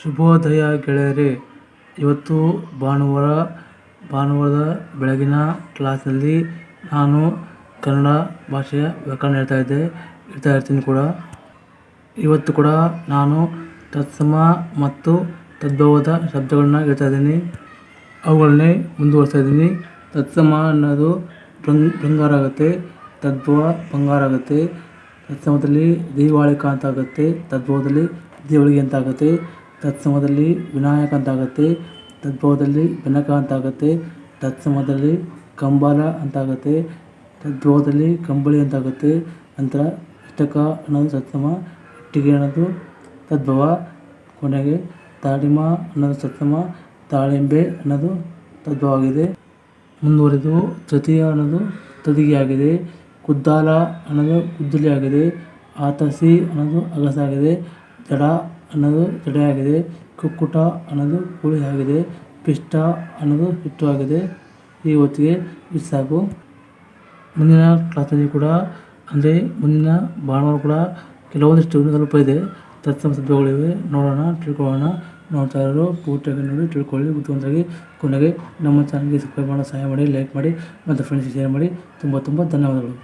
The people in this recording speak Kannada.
ಶುಭೋದಯ ಗೆಳೆಯರೇ, ಇವತ್ತು ಭಾನುವಾರ, ಭಾನುವಾರದ ಬೆಳಗಿನ ಕ್ಲಾಸಲ್ಲಿ ನಾನು ಕನ್ನಡ ಭಾಷೆಯ ವ್ಯಾಕರಣ ಹೇಳ್ತಾ ಇದ್ದೆ, ಹೇಳ್ತಾ ಇರ್ತೀನಿ ಕೂಡ. ಇವತ್ತು ಕೂಡ ನಾನು ತತ್ಸಮ ಮತ್ತು ತದ್ಭವದ ಶಬ್ದಗಳನ್ನ ಹೇಳ್ತಾ ಇದ್ದೀನಿ. ಅವುಗಳನ್ನೇ ಮುಂದುವರಿಸ್ತಾ ಇದ್ದೀನಿ. ತತ್ಸಮ ಅನ್ನೋದು ಬಂಗ್ ಬಂಗಾರ ಆಗುತ್ತೆ, ತದ್ಭವ ಬಂಗಾರ ಆಗುತ್ತೆ. ತತ್ಸಮದಲ್ಲಿ ದೀವಾಳಿಕ ಅಂತ ಆಗುತ್ತೆ, ತದ್ಭವದಲ್ಲಿ ದೇವಳಿಗೆ ಅಂತ ಆಗುತ್ತೆ. ತತ್ಸಮದಲ್ಲಿ ವಿನಾಯಕ ಅಂತ ಆಗುತ್ತೆ ತದ್ಭವದಲ್ಲಿ ಬೆನಕ ಅಂತ ಆಗುತ್ತೆ ತತ್ಸಮದಲ್ಲಿ ಕಂಬಾಲ ಅಂತ ಆಗುತ್ತೆ ತದ್ಭವದಲ್ಲಿ ಕಂಬಳಿ ಅಂತ ಆಗುತ್ತೆ ನಂತರ ಇಷ್ಟಕ ಅನ್ನೋದು ತತ್ಸಮ ಇಟ್ಟಿಗೆ ಅನ್ನೋದು ತದ್ಭವ, ಕೊನೆಗೆ ತಾಳಿಮ ಅನ್ನೋದು ತತ್ಸಮ ತಾಳಿಂಬೆ ಅನ್ನೋದು ತದ್ಭವ ಆಗಿದೆ. ಮುಂದುವರೆದು ತೃತೀಯ ಅನ್ನೋದು ತದಿಗೆ ಆಗಿದೆ, ಕುದ್ದಾಲ ಅನ್ನೋದು ಕುದ್ದಲಿ ಆಗಿದೆ, ಆತಸಿ ಅನ್ನೋದು ಅಗಸಾಗಿದೆ, ಜಡ ಅನ್ನೋದು ಜಡೆ ಆಗಿದೆ ಕುಕ್ಕುಟ ಅನ್ನೋದು ಕೋಳಿ ಆಗಿದೆ ಪಿಷ್ಟ ಅನ್ನೋದು ಹಿಟ್ಟು ಆಗಿದೆ ಈ ಹೊತ್ತಿಗೆ ಇದು ಸಾಕು. ಮುಂದಿನ ಕ್ಲಾಸಲ್ಲಿ ಕೂಡ, ಅಂದರೆ ಮುಂದಿನ ಭಾನುವಾರ ಕೂಡ ಕೆಲವೊಂದಿಷ್ಟು ಸ್ವಲ್ಪ ಇದೆ. ತತ್ಸಮ ಶಬ್ದಗಳಿವೆ ನೋಡೋಣ, ತಿಳ್ಕೊಳ್ಳೋಣ. ನೋಡ್ತಾ ಇರೋರು ಪೂರ್ತಿಯಾಗಿ ನೋಡಿ, ತಿಳ್ಕೊಳ್ಳಿ. ಬುದ್ಧಿವಂತಾಗಿ ಕೊನೆಗೆ ನಮ್ಮ ಚಾನಲ್ಗೆ ಸಬ್ಸ್ಕ್ರೈಬ್ ಮಾಡೋಣ ಸಹಾಯ ಮಾಡಿ ಲೈಕ್ ಮಾಡಿ, ಮತ್ತು ಫ್ರೆಂಡ್ಸ್ಗೆ ಶೇರ್ ಮಾಡಿ. ತುಂಬ ತುಂಬ ಧನ್ಯವಾದಗಳು.